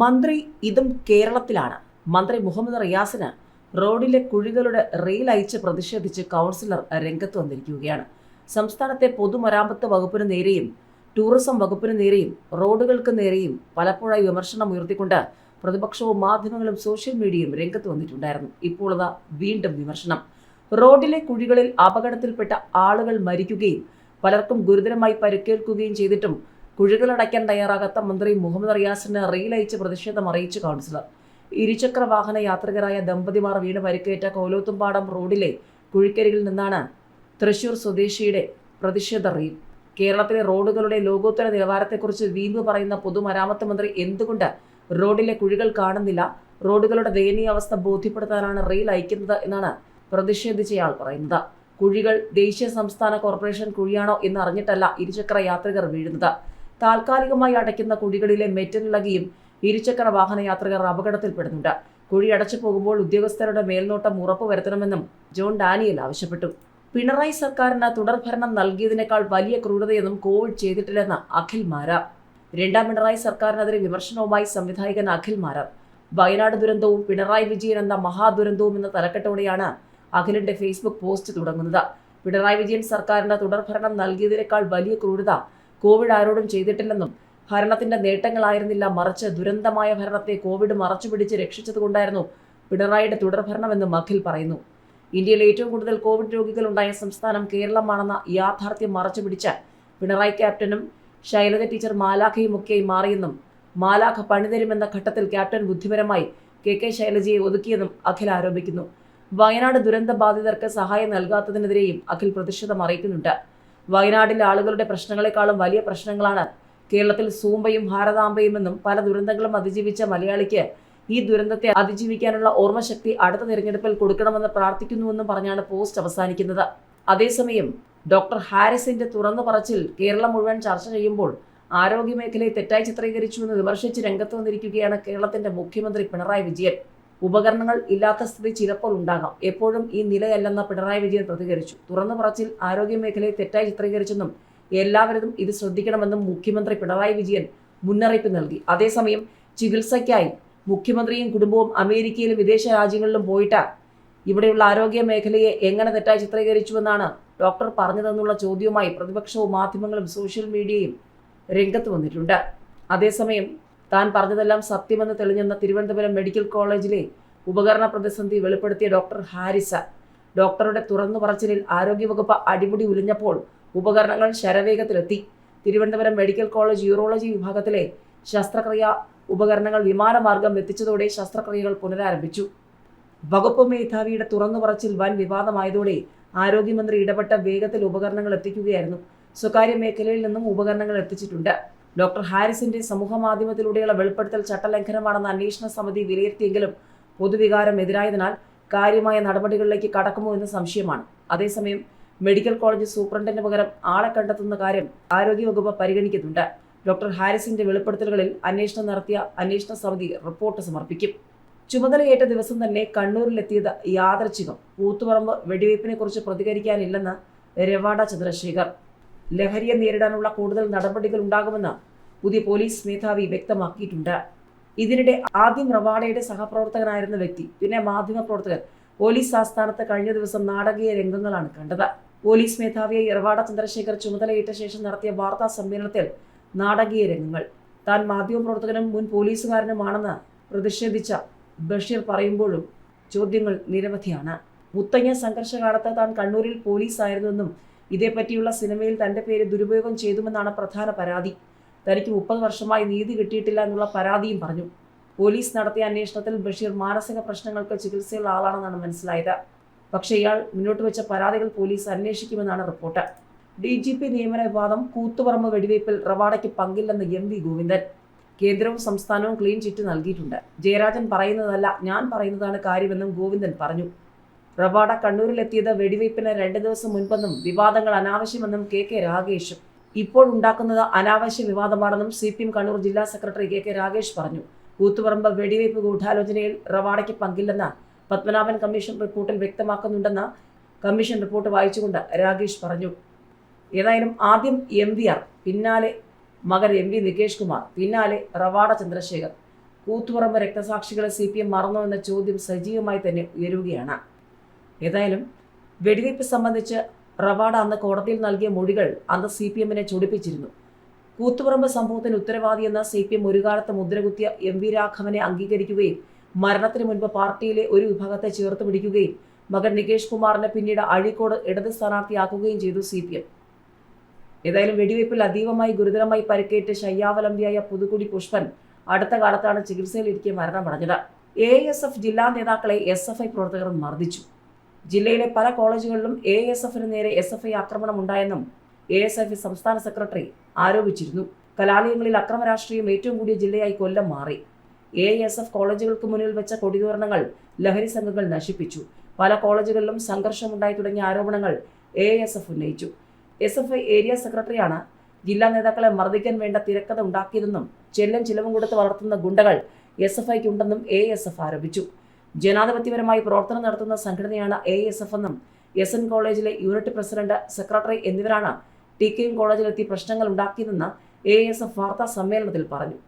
മന്ത്രി ഇതും കേരളത്തിലാണ്. മന്ത്രി മുഹമ്മദ് റിയാസിന് റോഡിലെ കുഴികളുടെ റെയിൽ അയച്ച് പ്രതിഷേധിച്ച് കൗൺസിലർ രംഗത്ത് വന്നിരിക്കുകയാണ്. സംസ്ഥാനത്തെ പൊതുമരാമത്ത് വകുപ്പിന് നേരെയും ടൂറിസം വകുപ്പിന് നേരെയും റോഡുകൾക്ക് നേരെയും പലപ്പോഴായി വിമർശനം ഉയർത്തിക്കൊണ്ട് പ്രതിപക്ഷവും മാധ്യമങ്ങളും സോഷ്യൽ മീഡിയയും രംഗത്ത് വന്നിട്ടുണ്ടായിരുന്നു. ഇപ്പോൾ വീണ്ടും വിമർശനം. റോഡിലെ കുഴികളിൽ അപകടത്തിൽപ്പെട്ട ആളുകൾ മരിക്കുകയും പലർക്കും ഗുരുതരമായി പരിക്കേൽക്കുകയും ചെയ്തിട്ടും കുഴികളടയ്ക്കാൻ തയ്യാറാകാത്ത മന്ത്രി മുഹമ്മദ് റിയാസിന് റെയിൽ അയച്ച് പ്രതിഷേധം അറിയിച്ചു കൗൺസിലർ. ഇരുചക്ര വാഹന യാത്രികരായ ദമ്പതിമാർ വീണ് പരിക്കേറ്റ കോലോത്തുംപാടം റോഡിലെ കുഴിക്കരികിൽ നിന്നാണ് തൃശൂർ സ്വദേശിയുടെ പ്രതിഷേധ റെയിൽ കേരളത്തിലെ റോഡുകളുടെ ലോകോത്തര നിലവാരത്തെക്കുറിച്ച് വീമ്പ് പറയുന്ന പൊതുമരാമത്ത് മന്ത്രി എന്തുകൊണ്ട് റോഡിലെ കുഴികൾ കാണുന്നില്ല? റോഡുകളുടെ ദയനീയാവസ്ഥ ബോധ്യപ്പെടുത്താനാണ് റെയിൽ അയക്കുന്നത് എന്നാണ് പ്രതിഷേധിച്ചയാൾ പറയുന്നത്. കുഴികൾ ദേശീയ സംസ്ഥാന കോർപ്പറേഷൻ കുഴിയാണോ എന്ന് അറിഞ്ഞിട്ടല്ല ഇരുചക്ര യാത്രികർ വീഴുന്നത്. താൽക്കാലികമായി അടയ്ക്കുന്ന കുഴികളിലെ മെറ്റലിളകിയും ഇരുചക്ര വാഹന യാത്രികർ അപകടത്തിൽപ്പെടുന്നുണ്ട്. കുഴി അടച്ചു പോകുമ്പോൾ ഉദ്യോഗസ്ഥരുടെ മേൽനോട്ടം ഉറപ്പുവരുത്തണമെന്നും ജോൺ ഡാനിയൽ ആവശ്യപ്പെട്ടു. പിണറായി സർക്കാരിന് തുടർഭരണം നൽകിയതിനേക്കാൾ വലിയ ക്രൂരതയൊന്നും കോവിഡ് ചെയ്തിട്ടില്ലെന്ന് അഖിൽ മാരാർ. രണ്ടാം പിണറായി സർക്കാരിനെതിരെ വിമർശനവുമായി സംവിധായകൻ അഖിൽ മാരാർ. വയനാട് ദുരന്തവും പിണറായി വിജയൻ എന്ന മഹാദുരന്തവും എന്ന തലക്കെട്ടോടെയാണ് അഖിലിന്റെ ഫേസ്ബുക്ക് പോസ്റ്റ് തുടങ്ങുന്നത്. പിണറായി വിജയൻ സർക്കാരിന് തുടർഭരണം നൽകിയതിനേക്കാൾ വലിയ ക്രൂരത കോവിഡ് ആരോടും ചെയ്തിട്ടില്ലെന്നും ഭരണത്തിന്റെ നേട്ടങ്ങളായിരുന്നില്ല മറിച്ച് ദുരന്തമായ ഭരണത്തെ കോവിഡ് മറച്ചുപിടിച്ച് രക്ഷിച്ചതുകൊണ്ടായിരുന്നു പിണറായിയുടെ തുടർഭരണമെന്നും അഖിൽ പറയുന്നു. ഇന്ത്യയിൽ ഏറ്റവും കൂടുതൽ കോവിഡ് രോഗികൾ ഉണ്ടായ സംസ്ഥാനം കേരളമാണെന്ന യാഥാർത്ഥ്യം മറച്ചുപിടിച്ച പിണറായി ക്യാപ്റ്റനും ശൈലജ ടീച്ചർ മാലാഖയുമൊക്കെയായി മാറിയെന്നും മാലാഖ പണിതരുമെന്ന ഘട്ടത്തിൽ ക്യാപ്റ്റൻ ബുദ്ധിപരമായി കെ കെ ശൈലജയെ ഒതുക്കിയെന്നും അഖിൽ ആരോപിക്കുന്നു. വയനാട് ദുരന്ത ബാധിതർക്ക് സഹായം നൽകാത്തതിനെതിരെയും അഖിൽ പ്രതിഷേധം അറിയിക്കുന്നുണ്ട്. വയനാടിലെ ആളുകളുടെ പ്രശ്നങ്ങളെക്കാളും വലിയ പ്രശ്നങ്ങളാണ് കേരളത്തിൽ സൂമ്പയും ഭാരതാംബയും എന്നും പല ദുരന്തങ്ങളും അതിജീവിച്ച മലയാളിക്ക് ഈ ദുരന്തത്തെ അതിജീവിക്കാനുള്ള ഓർമ്മശക്തി അടുത്ത തിരഞ്ഞെടുപ്പിൽ കൊടുക്കണമെന്ന് പ്രാർത്ഥിക്കുന്നുവെന്നും പറഞ്ഞാണ് പോസ്റ്റ് അവസാനിക്കുന്നത്. അതേസമയം ഡോക്ടർ ഹാരിസിന്റെ തുറന്നു പറച്ചിൽ കേരളം മുഴുവൻ ചർച്ച ചെയ്യുമ്പോൾ ആരോഗ്യമേഖലയെ തെറ്റായി ചിത്രീകരിച്ചുവെന്ന് വിമർശിച്ച് രംഗത്ത് വന്നിരിക്കുകയാണ് കേരളത്തിന്റെ മുഖ്യമന്ത്രി പിണറായി വിജയൻ. ഉപകരണങ്ങൾ ഇല്ലാത്ത സ്ഥിതി ചിലപ്പോൾ ഉണ്ടാകാം. എപ്പോഴും ഈ നിലയല്ലെന്ന് പിണറായി വിജയൻ പ്രതികരിച്ചു. തുറന്നു പറച്ചിൽ ആരോഗ്യമേഖലയെ തെറ്റായി ചിത്രീകരിച്ചെന്നും എല്ലാവരും ഇത് ശ്രദ്ധിക്കണമെന്നും മുഖ്യമന്ത്രി പിണറായി വിജയൻ മുന്നറിയിപ്പ് നൽകി. അതേസമയം ചികിത്സയ്ക്കായി മുഖ്യമന്ത്രിയും കുടുംബവും അമേരിക്കയിലും വിദേശ രാജ്യങ്ങളിലും പോയിട്ട് ഇവിടെയുള്ള ആരോഗ്യ മേഖലയെ എങ്ങനെ തെറ്റായി ചിത്രീകരിച്ചുവെന്നാണ് ഡോക്ടർ പറഞ്ഞതെന്നുള്ള ചോദ്യവുമായി പ്രതിപക്ഷവും മാധ്യമങ്ങളും സോഷ്യൽ മീഡിയയും രംഗത്ത് വന്നിട്ടുണ്ട്. അതേസമയം താൻ പറഞ്ഞതെല്ലാം സത്യമെന്ന് തെളിഞ്ഞെന്ന തിരുവനന്തപുരം മെഡിക്കൽ കോളേജിലെ ഉപകരണ പ്രതിസന്ധി വെളിപ്പെടുത്തിയ ഡോക്ടർ ഹാരിസ. ഡോക്ടറുടെ തുറന്നു പറച്ചിലിൽ ആരോഗ്യവകുപ്പ് അടിമുടി ഉലിഞ്ഞപ്പോൾ ഉപകരണങ്ങൾ ശരവേഗത്തിലെത്തി. തിരുവനന്തപുരം മെഡിക്കൽ കോളേജ് യൂറോളജി വിഭാഗത്തിലെ ശസ്ത്രക്രിയ ഉപകരണങ്ങൾ വിമാനമാർഗം എത്തിച്ചതോടെ ശസ്ത്രക്രിയകൾ പുനരാരംഭിച്ചു. വകുപ്പ് മേധാവിയുടെ തുറന്നു പറച്ചിൽ വൻ വിവാദമായതോടെ ആരോഗ്യമന്ത്രി ഇടപെട്ട വേഗത്തിൽ ഉപകരണങ്ങൾ എത്തിക്കുകയായിരുന്നു. സ്വകാര്യ മേഖലയിൽ നിന്നും ഉപകരണങ്ങൾ എത്തിച്ചിട്ടുണ്ട്. ഡോക്ടർ ഹാരിസിന്റെ സമൂഹ മാധ്യമത്തിലൂടെയുള്ള വെളിപ്പെടുത്തൽ ചട്ടലംഘനമാണെന്ന് അന്വേഷണ സമിതി വിലയിരുത്തിയെങ്കിലും പൊതുവികാരം എതിരായതിനാൽ കാര്യമായ നടപടികളിലേക്ക് കടക്കുമോ എന്ന് സംശയമാണ്. അതേസമയം മെഡിക്കൽ കോളേജ് സൂപ്രണ്ടിന് പകരം ആളെ കണ്ടെത്തുന്ന കാര്യം ആരോഗ്യവകുപ്പ് പരിഗണിക്കുന്നുണ്ട്. ഡോക്ടർ ഹാരിസിന്റെ വെളിപ്പെടുത്തലുകളിൽ അന്വേഷണം നടത്തിയ അന്വേഷണ സമിതി റിപ്പോർട്ട് സമർപ്പിക്കും. ചുമതലയേറ്റ ദിവസം തന്നെ കണ്ണൂരിലെത്തിയത് യാദർച്ഛികം. കൂത്തുപറമ്പ് വെടിവയ്പ്പിനെ കുറിച്ച് പ്രതികരിക്കാനില്ലെന്ന് രവാഡ ചന്ദ്രശേഖർ. ലഹരിയെ നേരിടാനുള്ള കൂടുതൽ നടപടികൾ ഉണ്ടാകുമെന്ന് പുതിയ പോലീസ് മേധാവി വ്യക്തമാക്കിയിട്ടുണ്ട്. ഇതിനിടെ ആദ്യം റവാഡയുടെ സഹപ്രവർത്തകനായിരുന്ന വ്യക്തി പിന്നെ മാധ്യമപ്രവർത്തകൻ. പോലീസ് ആസ്ഥാനത്ത് കഴിഞ്ഞ ദിവസം നാടകീയ രംഗങ്ങളാണ് കണ്ടത്. പോലീസ് മേധാവിയെ ഇറവാട ചന്ദ്രശേഖർ ചുമതലയേറ്റ ശേഷം നടത്തിയ വാർത്താ സമ്മേളനത്തിൽ നാടകീയ രംഗങ്ങൾ. താൻ മാധ്യമപ്രവർത്തകനും മുൻ പോലീസുകാരനുമാണെന്ന് പ്രതിഷേധിച്ച ബഷീർ പറയുമ്പോഴും ചോദ്യങ്ങൾ നിരവധിയാണ്. മുത്തങ്ങ സംഘർഷകാലത്ത് താൻ കണ്ണൂരിൽ പോലീസായിരുന്നുവെന്നും ഇതേപ്പറ്റിയുള്ള സിനിമയിൽ തന്റെ പേര് ദുരുപയോഗം ചെയ്തുമെന്നാണ് പ്രധാന പരാതി. തനിക്ക് മുപ്പത് വർഷമായി നീതി കിട്ടിയിട്ടില്ല എന്നുള്ള പരാതിയും പറഞ്ഞു. പോലീസ് നടത്തിയ അന്വേഷണത്തിൽ ബഷീർ മാനസിക പ്രശ്നങ്ങൾക്ക് ചികിത്സയുള്ള ആളാണെന്നാണ് മനസ്സിലായത്. പക്ഷേ ഇയാൾ മുന്നോട്ട് വെച്ച പരാതികൾ പോലീസ് അന്വേഷിക്കുമെന്നാണ് റിപ്പോർട്ട്. ഡി ജി പി നിയമന വിവാദം കൂത്തുപറമ്പ് വെടിവയ്പിൽ റവാഡയ്ക്ക് പങ്കില്ലെന്ന് എം വി ഗോവിന്ദൻ. കേന്ദ്രവും സംസ്ഥാനവും ക്ലീൻ ചിറ്റ് നൽകിയിട്ടുണ്ട്. ജയരാജൻ പറയുന്നതല്ല ഞാൻ പറയുന്നതാണ് കാര്യമെന്നും ഗോവിന്ദൻ പറഞ്ഞു. റവാഡ കണ്ണൂരിലെത്തിയത് വെടിവയ്പ്പിന് രണ്ട് ദിവസം മുൻപെന്നും വിവാദങ്ങൾ അനാവശ്യമെന്നും കെ കെ രാഗേഷും ഇപ്പോൾ ഉണ്ടാക്കുന്നത് അനാവശ്യ വിവാദമാണെന്നും സി പി എം കണ്ണൂർ ജില്ലാ സെക്രട്ടറി കെ കെ രാഗേഷ് പറഞ്ഞു. കൂത്തുപറമ്പ് വെടിവയ്പ് ഗൂഢാലോചനയിൽ റവാഡയ്ക്ക് പങ്കില്ലെന്ന് പത്മനാഭൻ കമ്മീഷൻ റിപ്പോർട്ടിൽ വ്യക്തമാക്കുന്നുണ്ടെന്ന് കമ്മീഷൻ റിപ്പോർട്ട് വായിച്ചുകൊണ്ട് രാഗേഷ് പറഞ്ഞു. ഏതായാലും ആദ്യം എം വി ആർ പിന്നാലെ മകൻ എം വി നികേഷ് കുമാർ പിന്നാലെ റവാഡ ചന്ദ്രശേഖർ. കൂത്തുപറമ്പ് രക്തസാക്ഷികളെ സി പി എം മറന്നോ എന്ന ചോദ്യം സജീവമായി തന്നെ ഉയരുകയാണ്. ഏതായാലും വെടിവയ്പ് സംബന്ധിച്ച് റവാഡ അന്ന് കോടതിയിൽ നൽകിയ മൊഴികൾ അന്ന് സി പി എമ്മിനെ ചൊടിപ്പിച്ചിരുന്നു. കൂത്തുപറമ്പ് സംഭവത്തിന് ഉത്തരവാദിയെന്ന സി പി എം ഒരു കാലത്ത് മുദ്രകുത്തിയ എം വി രാഘവനെ അംഗീകരിക്കുകയും മരണത്തിന് മുൻപ് പാർട്ടിയിലെ ഒരു വിഭാഗത്തെ ചേർത്ത് പിടിക്കുകയും മകൻ നികേഷ് കുമാറിനെ പിന്നീട് അഴീക്കോട് ഇടത് സ്ഥാനാർത്ഥിയാക്കുകയും ചെയ്തു സി പി എം. ഏതായാലും വെടിവയ്പിൽ അതീവമായി ഗുരുതരമായി പരിക്കേറ്റ് ശയ്യാവലംബിയായ പുതുക്കുടി പുഷ്പൻ അടുത്ത കാലത്താണ് ചികിത്സയിലിരിക്കെ മരണമടഞ്ഞത്. എ എസ് എഫ് ജില്ലാ നേതാക്കളെ എസ് എഫ് ഐ പ്രവർത്തകർ മർദ്ദിച്ചു. ജില്ലയിലെ പല കോളേജുകളിലും എ എസ് എഫിന് നേരെ എസ് എഫ് ഐ ആക്രമണം ഉണ്ടായെന്നും എ എസ് എഫ് സംസ്ഥാന സെക്രട്ടറി ആരോപിച്ചിരുന്നു. കലാലയങ്ങളിൽ അക്രമ രാഷ്ട്രീയം ഏറ്റവും കൂടിയ ജില്ലയായി കൊല്ലം മാറി. എ എസ് എഫ് കോളേജുകൾക്ക് മുന്നിൽ വെച്ച കൊടിതോരണങ്ങൾ ലഹരി സംഘങ്ങൾ നശിപ്പിച്ചു. പല കോളേജുകളിലും സംഘർഷമുണ്ടായി തുടങ്ങിയ ആരോപണങ്ങൾ എ എസ് എഫ് ഉന്നയിച്ചു. എസ് എഫ് ഐ ഏരിയ സെക്രട്ടറിയാണ് ജില്ലാ നേതാക്കളെ മർദ്ദിക്കാൻ വേണ്ട തിരക്കഥ ഉണ്ടാക്കിയതെന്നും ചെല്ലും ചിലവും കൊടുത്ത് വളർത്തുന്ന ഗുണ്ടകൾ എസ് എഫ് ഐക്ക് ഉണ്ടെന്നും എ എസ് എഫ് ആരോപിച്ചു. ജനാധിപത്യപരമായി പ്രവർത്തനം നടത്തുന്ന സംഘടനയാണ് എ എസ് എഫ് എന്നും എസ് എൻ കോളേജിലെ യൂണിറ്റ് പ്രസിഡന്റ് സെക്രട്ടറി എന്നിവരാണ് ടി കെ എം കോളേജിലെത്തി പ്രശ്നങ്ങൾ ഉണ്ടാക്കിയതെന്ന് എ എസ് എഫ് വാർത്താ സമ്മേളനത്തിൽ പറഞ്ഞു.